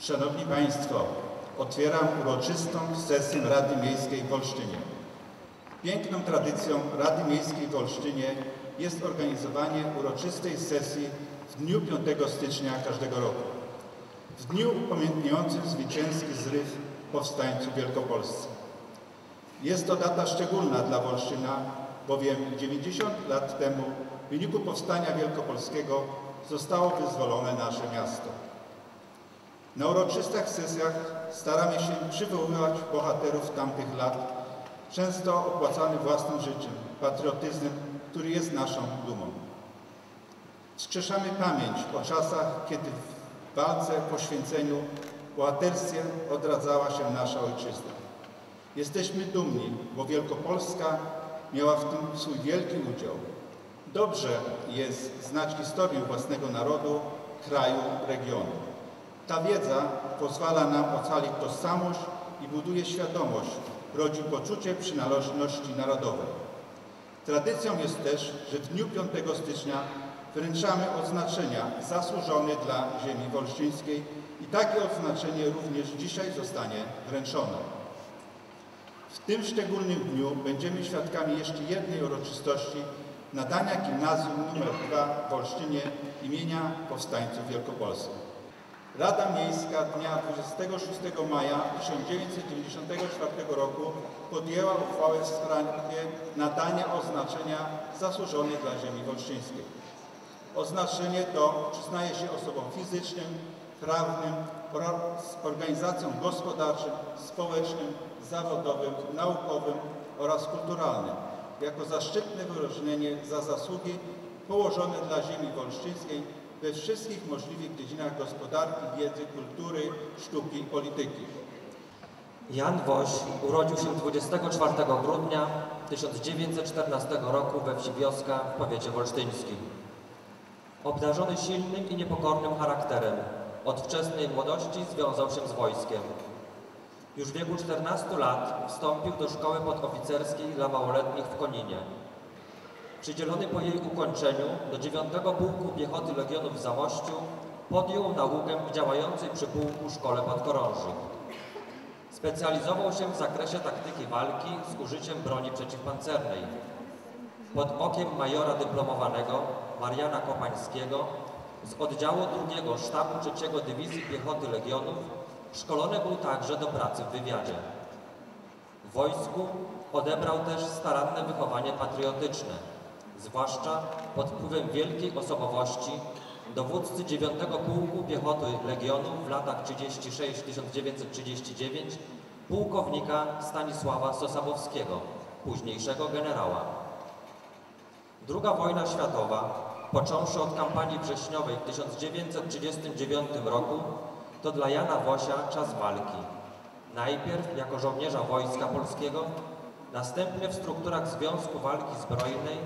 Szanowni Państwo, otwieram uroczystą sesję Rady Miejskiej w Olsztynie. Piękną tradycją Rady Miejskiej w Olsztynie jest organizowanie uroczystej sesji w dniu 5 stycznia każdego roku. W dniu upamiętniającym zwycięski zryw powstańców wielkopolscy. Jest to data szczególna dla Wolsztyna, bowiem 90 lat temu w wyniku powstania wielkopolskiego zostało wyzwolone nasze miasto. Na uroczystych sesjach staramy się przywoływać bohaterów tamtych lat, często opłacany własnym życiem, patriotyzmem, który jest naszą dumą. Wskrzeszamy pamięć o czasach, kiedy w walce, poświęceniu, bohaterstwie odradzała się nasza ojczyzna. Jesteśmy dumni, bo Wielkopolska miała w tym swój wielki udział. Dobrze jest znać historię własnego narodu, kraju, regionu. Ta wiedza pozwala nam ocalić tożsamość i buduje świadomość, rodzi poczucie przynależności narodowej. Tradycją jest też, że w dniu 5 stycznia wręczamy odznaczenia zasłużone dla ziemi wolsztyńskiej i takie odznaczenie również dzisiaj zostanie wręczone. W tym szczególnym dniu będziemy świadkami jeszcze jednej uroczystości nadania gimnazjum nr 2 w Olsztynie imienia powstańców wielkopolskich. Rada Miejska dnia 26 maja 1994 roku podjęła uchwałę w sprawie nadania oznaczenia zasłużone dla ziemi wolsztyńskiej. Oznaczenie to przyznaje się osobom fizycznym, prawnym oraz organizacjom gospodarczym, społecznym, zawodowym, naukowym oraz kulturalnym jako zaszczytne wyróżnienie za zasługi położone dla ziemi wolsztyńskiej we wszystkich możliwych dziedzinach gospodarki, wiedzy, kultury, sztuki, polityki. Jan Woś urodził się 24 grudnia 1914 roku we wsi Wioska w powiecie wolsztyńskim. Obdarzony silnym i niepokornym charakterem, od wczesnej młodości związał się z wojskiem. Już w wieku 14 lat wstąpił do szkoły podoficerskiej dla małoletnich w Koninie. Przydzielony po jej ukończeniu do 9 Pułku Piechoty Legionów w Zamościu podjął naukę w działającej przy pułku Szkole Podchorążych. Specjalizował się w zakresie taktyki walki z użyciem broni przeciwpancernej. Pod okiem majora dyplomowanego Mariana Kopańskiego z oddziału II Sztabu III Dywizji Piechoty Legionów szkolony był także do pracy w wywiadzie. W wojsku odebrał też staranne wychowanie patriotyczne, zwłaszcza pod wpływem wielkiej osobowości dowódcy 9 Pułku Piechoty Legionów w latach 36-1939 pułkownika Stanisława Sosabowskiego, późniejszego generała. Druga wojna światowa, począwszy od kampanii wrześniowej w 1939 roku, to dla Jana Wosia czas walki. Najpierw jako żołnierza Wojska Polskiego, następnie w strukturach Związku Walki Zbrojnej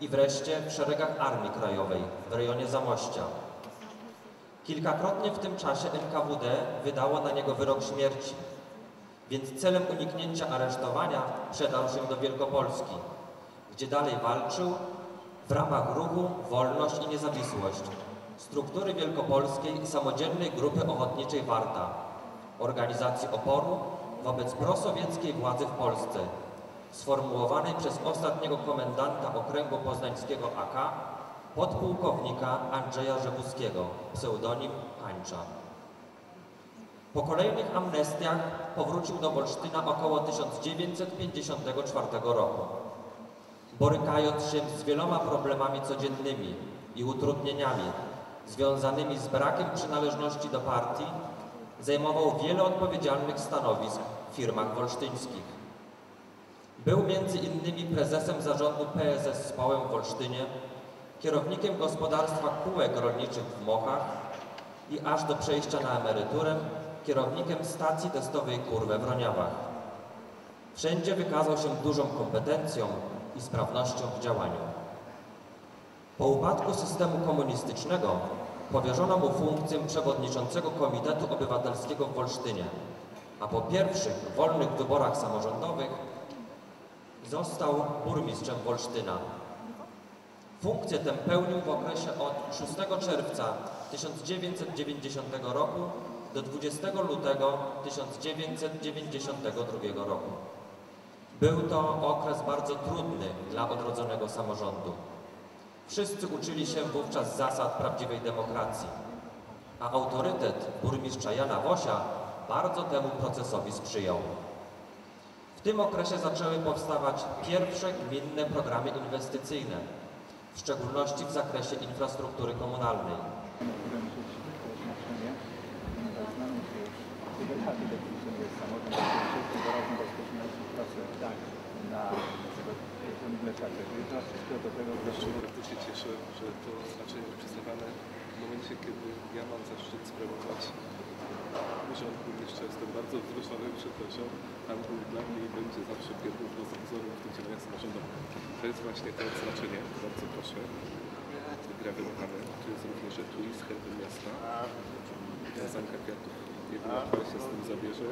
i wreszcie w szeregach Armii Krajowej w rejonie Zamościa. Kilkakrotnie w tym czasie NKWD wydało na niego wyrok śmierci, więc celem uniknięcia aresztowania przedał się do Wielkopolski, gdzie dalej walczył w ramach ruchu Wolność i Niezawisłość, struktury wielkopolskiej samodzielnej grupy ochotniczej Warta, organizacji oporu wobec prosowieckiej władzy w Polsce, sformułowanej przez ostatniego komendanta okręgu poznańskiego AK, podpułkownika Andrzeja Rzewuskiego, pseudonim Hańcza. Po kolejnych amnestiach powrócił do Wolsztyna około 1954 roku. Borykając się z wieloma problemami codziennymi i utrudnieniami związanymi z brakiem przynależności do partii, zajmował wiele odpowiedzialnych stanowisk w firmach wolsztyńskich. Był między innymi prezesem zarządu PSS Społem w Wolsztynie, kierownikiem gospodarstwa kółek rolniczych w Mochach i aż do przejścia na emeryturę kierownikiem stacji testowej KUR we Wroniawach. Wszędzie wykazał się dużą kompetencją i sprawnością w działaniu. Po upadku systemu komunistycznego powierzono mu funkcję przewodniczącego Komitetu Obywatelskiego w Wolsztynie, a po pierwszych wolnych wyborach samorządowych został burmistrzem Wolsztyna. Funkcję tę pełnił w okresie od 6 czerwca 1990 roku do 20 lutego 1992 roku. Był to okres bardzo trudny dla odrodzonego samorządu. Wszyscy uczyli się wówczas zasad prawdziwej demokracji, a autorytet burmistrza Jana Wosia bardzo temu procesowi sprzyjał. W tym okresie zaczęły powstawać pierwsze gminne programy inwestycyjne, w szczególności w zakresie infrastruktury komunalnej. bardzo cieszę, że to znaczenie jest przyznawane w momencie, kiedy ja mam zaszczyt sprawować urząd burmistrza. Jestem bardzo wzruszony, przepraszam. Pan był dla mnie będzie zawsze pierwszym wzorem w tych działaniach samorządowych. To jest właśnie to odznaczenie. Bardzo proszę. Wygrawerowane. Tu jest również etui z herbem miasta. Wiązanka kwiatów. Jedna która się z tym zabierze.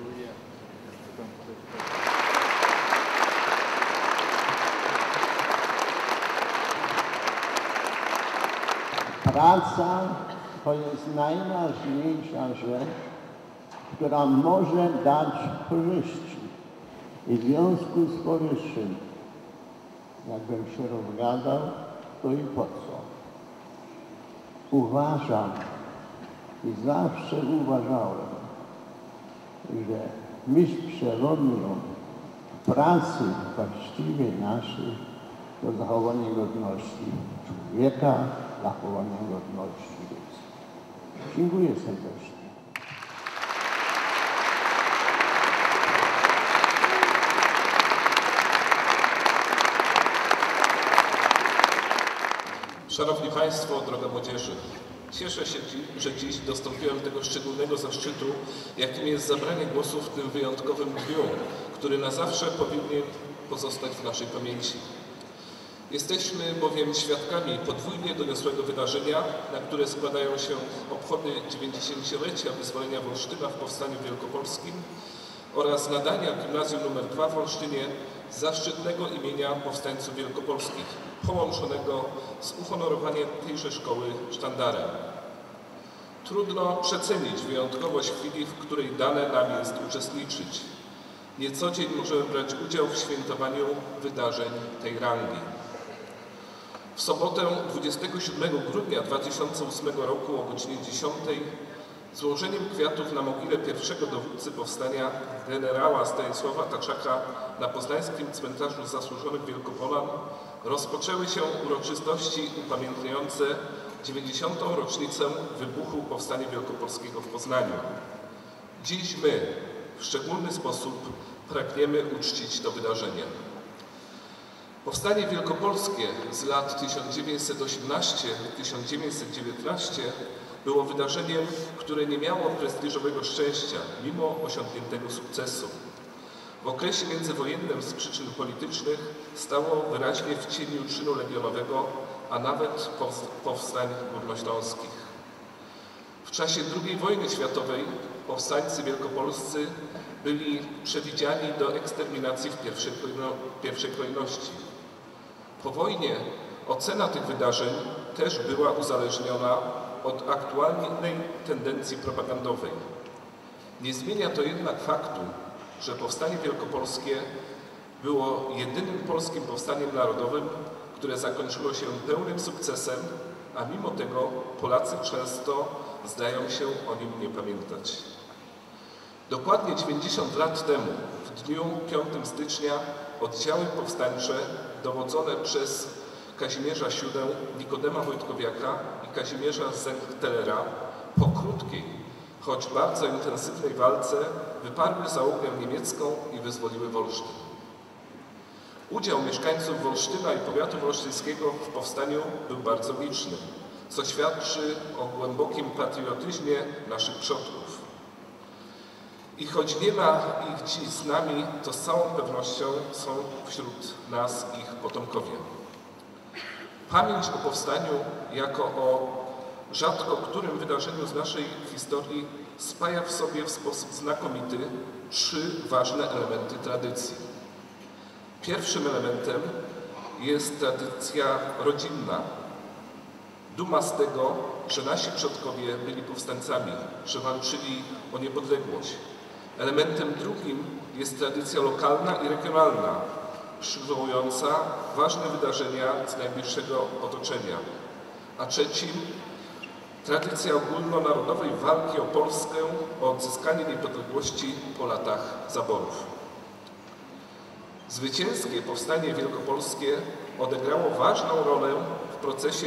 Praca to jest najważniejsza rzecz, która może dać korzyści. I w związku z powyższym, jakbym się rozgadał, to i po co? Uważam i zawsze uważałem, że myśl przewodnią pracy właściwie naszej to zachowanie godności człowieka, zachowanie godności ludzkiej. Dziękuję serdecznie. Szanowni Państwo, droga młodzieży, cieszę się, że dziś dostąpiłem tego szczególnego zaszczytu, jakim jest zabranie głosu w tym wyjątkowym dniu, który na zawsze powinien pozostać w naszej pamięci. Jesteśmy bowiem świadkami podwójnie doniosłego wydarzenia, na które składają się obchody 90-lecia wyzwolenia Wolsztyna w Powstaniu Wielkopolskim oraz nadania Gimnazjum nr 2 w Olsztynie zaszczytnego imienia powstańców wielkopolskich, połączonego z uhonorowaniem tejże szkoły sztandarem. Trudno przecenić wyjątkowość chwili, w której dane nam jest uczestniczyć. Nie co dzień możemy brać udział w świętowaniu wydarzeń tej rangi. W sobotę 27 grudnia 2008 roku o godzinie 10 złożeniem kwiatów na mogile pierwszego dowódcy powstania generała Stanisława Taczaka na poznańskim cmentarzu zasłużonych Wielkopolan rozpoczęły się uroczystości upamiętniające 90. rocznicę wybuchu Powstania Wielkopolskiego w Poznaniu. Dziś my w szczególny sposób pragniemy uczcić to wydarzenie. Powstanie wielkopolskie z lat 1918-1919 było wydarzeniem, które nie miało prestiżowego szczęścia, mimo osiągniętego sukcesu. W okresie międzywojennym z przyczyn politycznych stało wyraźnie w cieniu czynu legionowego, a nawet powst- powstań górnośląskich. W czasie II wojny światowej powstańcy wielkopolscy byli przewidziani do eksterminacji w pierwszej, pierwszej kolejności. Po wojnie ocena tych wydarzeń też była uzależniona od aktualnej tendencji propagandowej. Nie zmienia to jednak faktu, że Powstanie Wielkopolskie było jedynym polskim powstaniem narodowym, które zakończyło się pełnym sukcesem, a mimo tego Polacy często zdają się o nim nie pamiętać. Dokładnie 90 lat temu, w dniu 5 stycznia, oddziały powstańcze dowodzone przez Kazimierza Siódę, Nikodema Wojtkowiaka Kazimierza Zengtelera po krótkiej, choć bardzo intensywnej walce wyparły załogę niemiecką i wyzwoliły Wolsztyn. Udział mieszkańców Wolsztyna i powiatu wolsztyńskiego w powstaniu był bardzo liczny, co świadczy o głębokim patriotyzmie naszych przodków. I choć nie ma ich dziś z nami, to z całą pewnością są wśród nas ich potomkowie. Pamięć o powstaniu jako o rzadko którym wydarzeniu z naszej historii spaja w sobie w sposób znakomity trzy ważne elementy tradycji. Pierwszym elementem jest tradycja rodzinna. Duma z tego, że nasi przodkowie byli powstańcami, że walczyli o niepodległość. Elementem drugim jest tradycja lokalna i regionalna, przywołująca ważne wydarzenia z najbliższego otoczenia. A trzecim tradycja ogólnonarodowej walki o Polskę, o odzyskanie niepodległości po latach zaborów. Zwycięskie powstanie wielkopolskie odegrało ważną rolę w procesie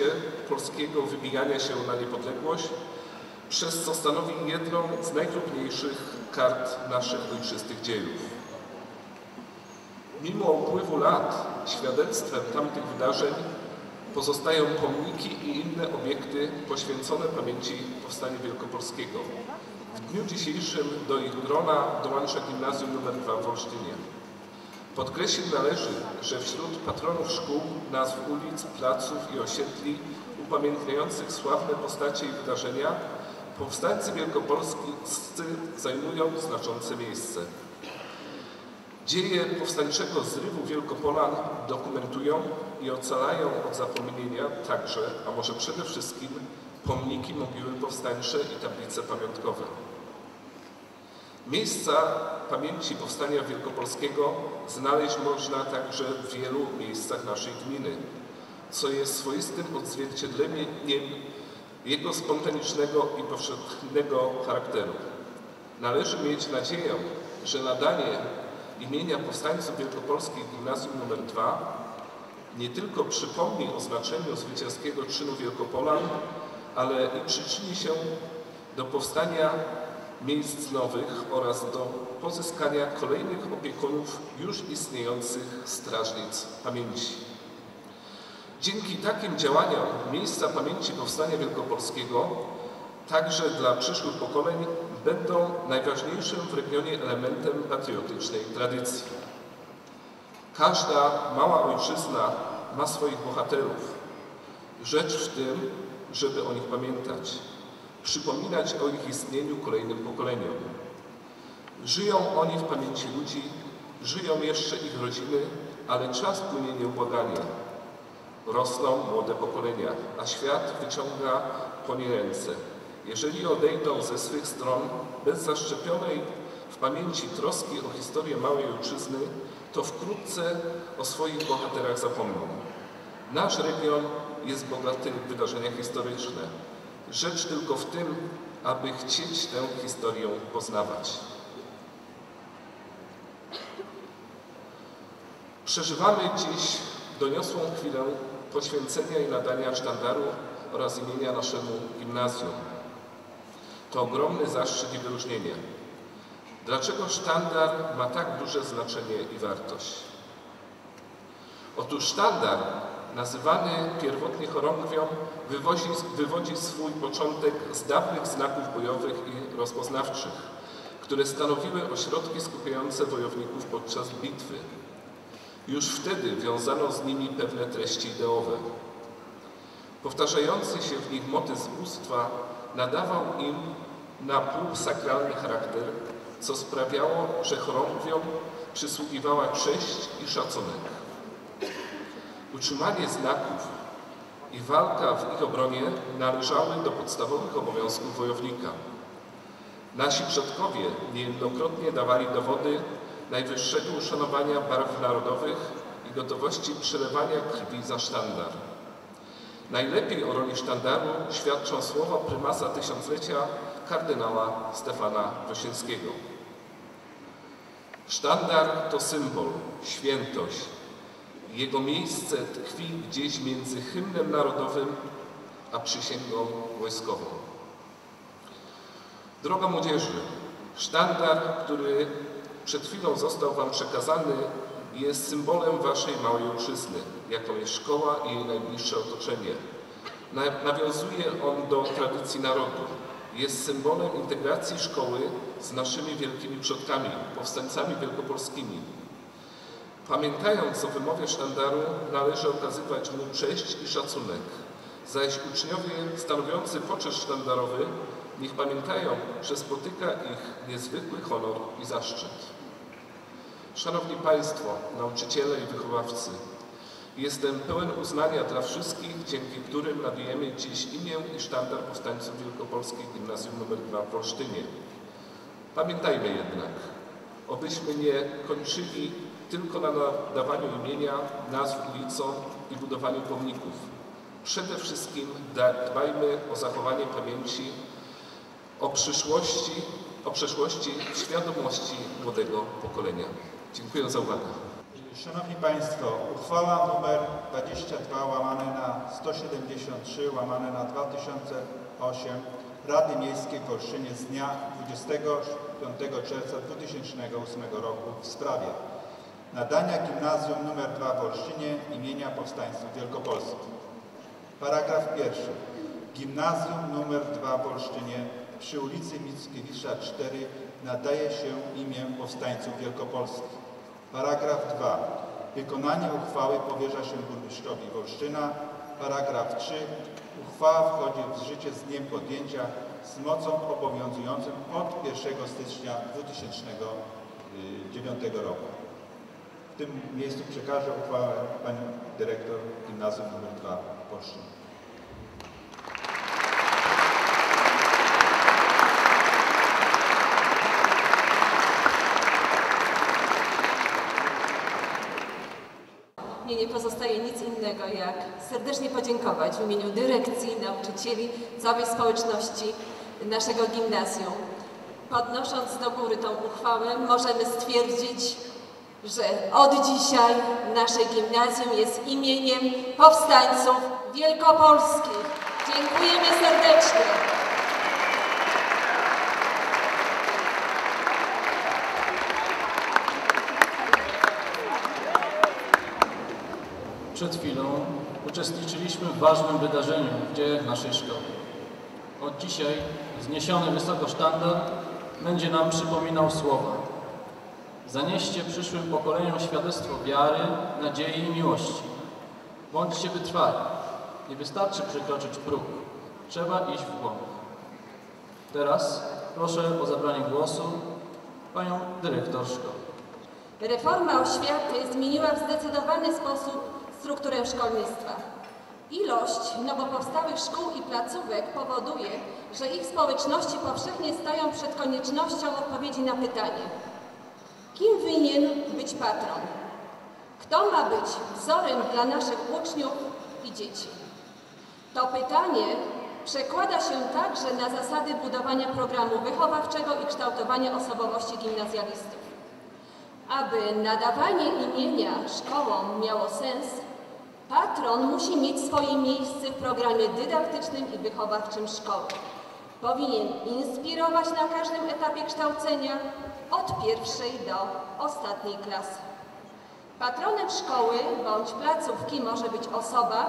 polskiego wybijania się na niepodległość, przez co stanowi jedną z najtrudniejszych kart naszych ojczystych dziejów. Mimo upływu lat świadectwem tamtych wydarzeń pozostają pomniki i inne obiekty poświęcone pamięci Powstania Wielkopolskiego. W dniu dzisiejszym do ich grona dołącza Gimnazjum nr 2 w Olsztynie. Podkreślić należy, że wśród patronów szkół, nazw ulic, placów i osiedli upamiętniających sławne postacie i wydarzenia powstańcy wielkopolscy zajmują znaczące miejsce. Dzieje powstańczego zrywu Wielkopolan dokumentują i ocalają od zapomnienia także, a może przede wszystkim, pomniki mogiły powstańcze i tablice pamiątkowe. Miejsca pamięci powstania wielkopolskiego znaleźć można także w wielu miejscach naszej gminy, co jest swoistym odzwierciedleniem jego spontanicznego i powszechnego charakteru. Należy mieć nadzieję, że nadanie imienia powstańców wielkopolskich Gimnazjum nr 2 nie tylko przypomni o znaczeniu zwycięskiego czynu Wielkopolan, ale i przyczyni się do powstania miejsc nowych oraz do pozyskania kolejnych opiekunów już istniejących strażnic pamięci. Dzięki takim działaniom miejsca pamięci Powstania Wielkopolskiego także dla przyszłych pokoleń będą najważniejszym w regionie elementem patriotycznej tradycji. Każda mała ojczyzna ma swoich bohaterów. Rzecz w tym, żeby o nich pamiętać, przypominać o ich istnieniu kolejnym pokoleniom. Żyją oni w pamięci ludzi, żyją jeszcze ich rodziny, ale czas płynie nieubłaganie. Rosną młode pokolenia, a świat wyciąga po nie ręce. Jeżeli odejdą ze swych stron bez zaszczepionej w pamięci troski o historię małej ojczyzny, to wkrótce o swoich bohaterach zapomną. Nasz region jest bogaty w wydarzenia historyczne. Rzecz tylko w tym, aby chcieć tę historię poznawać. Przeżywamy dziś doniosłą chwilę poświęcenia i nadania sztandaru oraz imienia naszemu gimnazjum. To ogromny zaszczyt i wyróżnienie. Dlaczego sztandar ma tak duże znaczenie i wartość? Otóż sztandar, nazywany pierwotnie chorągwią, wywodzi, wywodzi swój początek z dawnych znaków bojowych i rozpoznawczych, które stanowiły ośrodki skupiające wojowników podczas bitwy. Już wtedy wiązano z nimi pewne treści ideowe. Powtarzający się w nich motyw bóstwa nadawał im na półsakralny charakter, co sprawiało, że chorągwiom przysługiwała cześć i szacunek. Utrzymanie znaków i walka w ich obronie należały do podstawowych obowiązków wojownika. Nasi przodkowie niejednokrotnie dawali dowody najwyższego uszanowania barw narodowych i gotowości przelewania krwi za sztandar. Najlepiej o roli sztandaru świadczą słowa prymasa tysiąclecia kardynała Stefana Wyszyńskiego. Sztandar to symbol, świętość. Jego miejsce tkwi gdzieś między hymnem narodowym a przysięgą wojskową. Droga młodzieży, sztandar, który przed chwilą został Wam przekazany, jest symbolem Waszej małej ojczyzny, jaką jest szkoła i jej najbliższe otoczenie. Nawiązuje on do tradycji narodu. Jest symbolem integracji szkoły z naszymi wielkimi przodkami, powstańcami wielkopolskimi. Pamiętając o wymowie sztandaru, należy okazywać mu cześć i szacunek, zaś uczniowie stanowiący poczet sztandarowy niech pamiętają, że spotyka ich niezwykły honor i zaszczyt. Szanowni Państwo, nauczyciele i wychowawcy, Jestem pełen uznania dla wszystkich, dzięki którym nawijemy dziś imię i sztandar powstańców Wielkopolskich Gimnazjum nr 2 w Olsztynie. Pamiętajmy jednak, obyśmy nie kończyli tylko na nadawaniu imienia, nazw ulicom i budowaniu pomników. Przede wszystkim dbajmy o zachowanie pamięci o przyszłości, o przeszłości świadomości młodego pokolenia. Dziękuję za uwagę. Szanowni Państwo, uchwała nr 22 łamane na 173 łamane na 2008 Rady Miejskiej w Olsztynie z dnia 25 czerwca 2008 roku w sprawie nadania Gimnazjum nr 2 w Olsztynie imienia Powstańców Wielkopolskich. Paragraf pierwszy. Gimnazjum nr 2 w Olsztynie przy ulicy Mickiewicza 4 nadaje się imię Powstańców Wielkopolskich. Paragraf 2. Wykonanie uchwały powierza się burmistrzowi Wolsztyna. Paragraf 3. Uchwała wchodzi w życie z dniem podjęcia z mocą obowiązującą od 1 stycznia 2009 roku. W tym miejscu przekażę uchwałę pani dyrektor Gimnazjum nr 2 w Olsztynie. Mnie nie pozostaje nic jak serdecznie podziękować w imieniu dyrekcji, nauczycieli, całej społeczności naszego gimnazjum. Podnosząc do góry tą uchwałę, możemy stwierdzić, że od dzisiaj nasze gimnazjum jest imieniem powstańców wielkopolskich. Dziękujemy serdecznie. Przed chwilą uczestniczyliśmy w ważnym wydarzeniu w dziejach naszej szkoły. Od dzisiaj zniesiony wysoko sztandar będzie nam przypominał słowa. Zanieście przyszłym pokoleniom świadectwo wiary, nadziei i miłości. Bądźcie wytrwali. Nie wystarczy przekroczyć próg. Trzeba iść w głąb. Teraz proszę o zabranie głosu panią dyrektor szkoły. Reforma oświaty zmieniła w zdecydowany sposób strukturę szkolnictwa. Ilość nowo powstałych szkół i placówek powoduje, że ich społeczności powszechnie stają przed koniecznością odpowiedzi na pytanie: kim winien być patron? Kto ma być wzorem dla naszych uczniów i dzieci? To pytanie przekłada się także na zasady budowania programu wychowawczego i kształtowania osobowości gimnazjalistów. Aby nadawanie imienia szkołom miało sens, patron musi mieć swoje miejsce w programie dydaktycznym i wychowawczym szkoły. Powinien inspirować na każdym etapie kształcenia, od pierwszej do ostatniej klasy. Patronem szkoły bądź placówki może być osoba,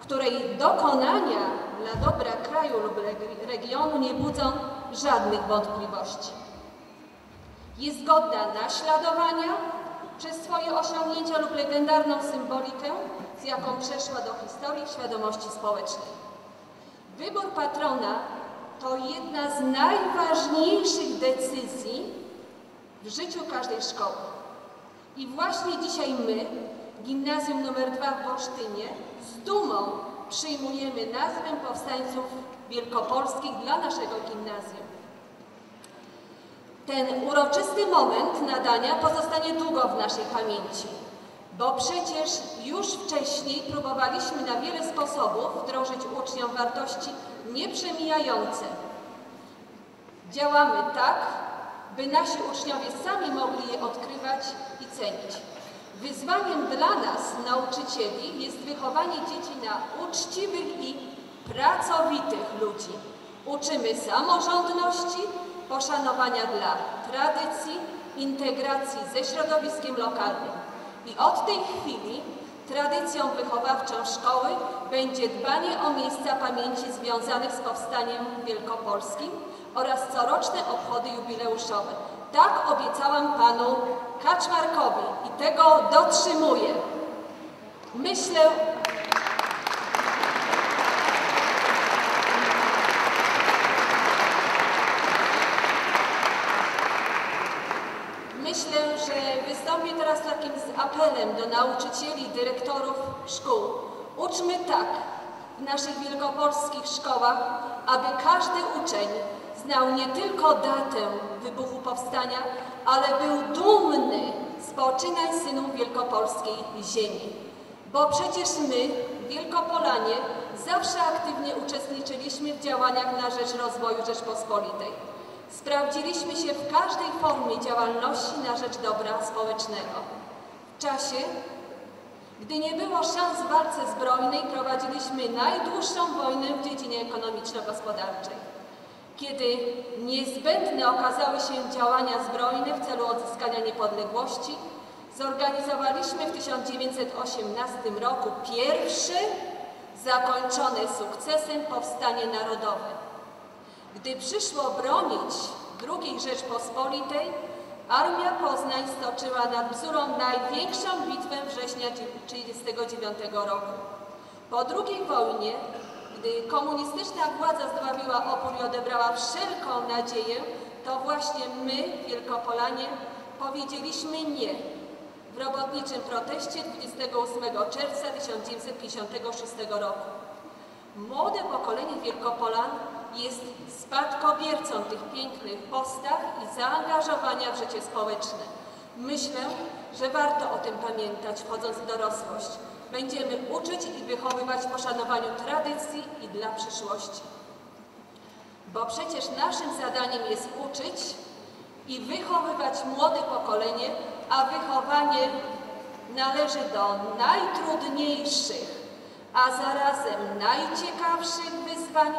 której dokonania dla dobra kraju lub reg- regionu nie budzą żadnych wątpliwości. Jest godna naśladowania przez swoje osiągnięcia lub legendarną symbolikę, z jaką przeszła do historii świadomości społecznej. Wybór patrona to jedna z najważniejszych decyzji w życiu każdej szkoły. I właśnie dzisiaj my, Gimnazjum nr 2 w Olsztynie, z dumą przyjmujemy nazwę powstańców wielkopolskich dla naszego gimnazjum. Ten uroczysty moment nadania pozostanie długo w naszej pamięci, bo przecież już wcześniej próbowaliśmy na wiele sposobów wdrożyć uczniom wartości nieprzemijające. Działamy tak, by nasi uczniowie sami mogli je odkrywać i cenić. Wyzwaniem dla nas, nauczycieli, jest wychowanie dzieci na uczciwych i pracowitych ludzi. Uczymy samorządności, poszanowania dla tradycji, integracji ze środowiskiem lokalnym. I od tej chwili tradycją wychowawczą szkoły będzie dbanie o miejsca pamięci związanych z powstaniem wielkopolskim oraz coroczne obchody jubileuszowe. Tak obiecałam panu Kaczmarkowi i tego dotrzymuję. Myślę, Myślę, że wystąpię teraz takim z apelem do nauczycieli, dyrektorów szkół. Uczmy tak w naszych wielkopolskich szkołach, aby każdy uczeń znał nie tylko datę wybuchu powstania, ale był dumny z poczynań synów wielkopolskiej ziemi. Bo przecież my, Wielkopolanie, zawsze aktywnie uczestniczyliśmy w działaniach na rzecz rozwoju Rzeczpospolitej. Sprawdziliśmy się w każdej formie działalności na rzecz dobra społecznego. W czasie, gdy nie było szans w walce zbrojnej, prowadziliśmy najdłuższą wojnę w dziedzinie ekonomiczno-gospodarczej. Kiedy niezbędne okazały się działania zbrojne w celu odzyskania niepodległości, zorganizowaliśmy w 1918 roku pierwsze, zakończone sukcesem powstanie narodowe. Gdy przyszło bronić II Rzeczpospolitej, Armia Poznań stoczyła nad Bzurą największą bitwę września 1939 roku. Po II wojnie, gdy komunistyczna władza zdławiła opór i odebrała wszelką nadzieję, to właśnie my, Wielkopolanie, powiedzieliśmy nie w robotniczym proteście 28 czerwca 1956 roku. Młode pokolenie Wielkopolan jest spadkobiercą tych pięknych postaw i zaangażowania w życie społeczne. Myślę, że warto o tym pamiętać wchodząc w dorosłość. Będziemy uczyć i wychowywać w poszanowaniu tradycji i dla przyszłości. Bo przecież naszym zadaniem jest uczyć i wychowywać młode pokolenie, a wychowanie należy do najtrudniejszych, a zarazem najciekawszych wyzwań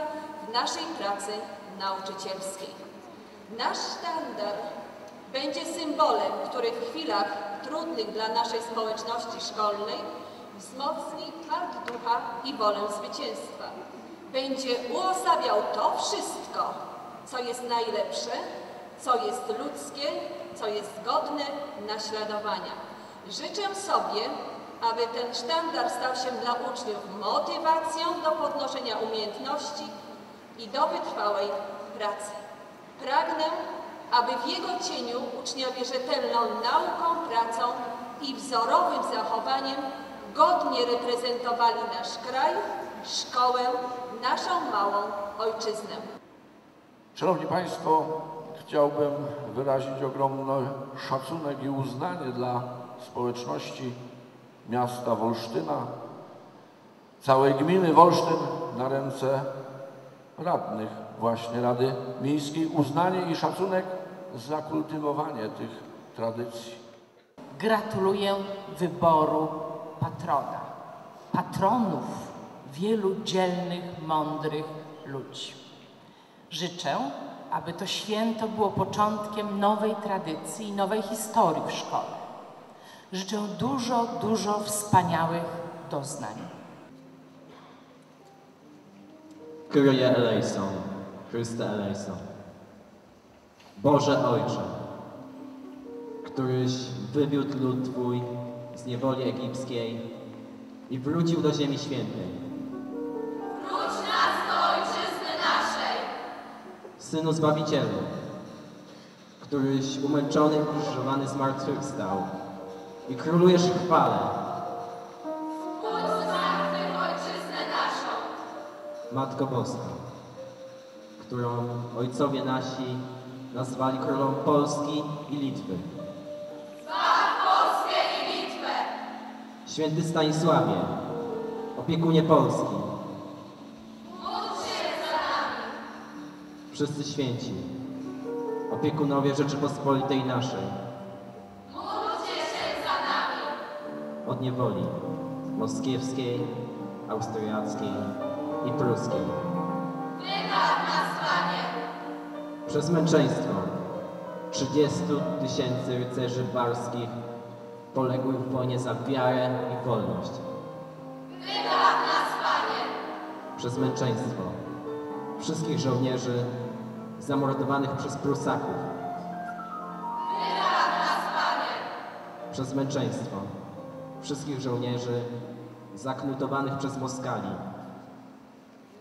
naszej pracy nauczycielskiej. Nasz sztandar będzie symbolem, który w chwilach trudnych dla naszej społeczności szkolnej wzmocni tward ducha i wolę zwycięstwa. Będzie uosabiał to wszystko, co jest najlepsze, co jest ludzkie, co jest godne naśladowania. Życzę sobie, aby ten sztandar stał się dla uczniów motywacją do podnoszenia umiejętności i do wytrwałej pracy. Pragnę, aby w jego cieniu uczniowie rzetelną nauką, pracą i wzorowym zachowaniem godnie reprezentowali nasz kraj, szkołę, naszą małą ojczyznę. Szanowni Państwo, chciałbym wyrazić ogromny szacunek i uznanie dla społeczności miasta Wolsztyna, całej gminy Wolsztyn na ręce radnych właśnie Rady Miejskiej. Uznanie i szacunek za kultywowanie tych tradycji. Gratuluję wyboru patrona, patronów wielu dzielnych, mądrych ludzi. Życzę, aby to święto było początkiem nowej tradycji i nowej historii w szkole. Życzę dużo, dużo wspaniałych doznań. Kyrie eleison, Chryste eleison. Boże Ojcze, któryś wywiódł lud Twój z niewoli egipskiej i wrócił do ziemi świętej. Wróć nas do ojczyzny naszej! Synu Zbawicielu, któryś umęczony i krzyżowany zmartwychwstał i królujesz w chwale. Matko Boska, którą ojcowie nasi nazwali królą Polski i Litwy. Polskę i Litwę! Święty Stanisławie, opiekunie Polski. Módl się za nami! Wszyscy święci, opiekunowie Rzeczypospolitej naszej, Módlcie się za nami! od niewoli moskiewskiej, austriackiej i pruskiej. Wybaw nas, Panie! Przez męczeństwo 30 tysięcy rycerzy barskich poległych w wojnie za wiarę i wolność. Wybaw nas, Panie! Przez męczeństwo wszystkich żołnierzy zamordowanych przez Prusaków. Wybaw nas, Panie! Przez męczeństwo wszystkich żołnierzy zaknutowanych przez Moskali.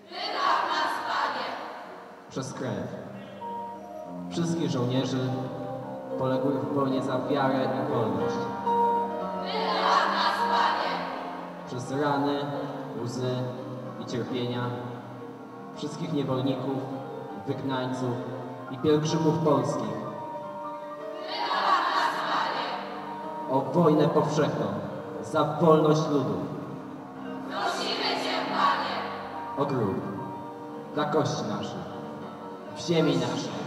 Wybaw nas, Panie! Przez krew wszystkich żołnierzy poległych w wojnie za wiarę i wolność. Przez rany, łzy i cierpienia wszystkich niewolników, wygnańców i pielgrzymów polskich. O wojnę powszechną za wolność ludu. Prosimy Cię, Panie! O grób dla kości naszych, w ziemi naszej.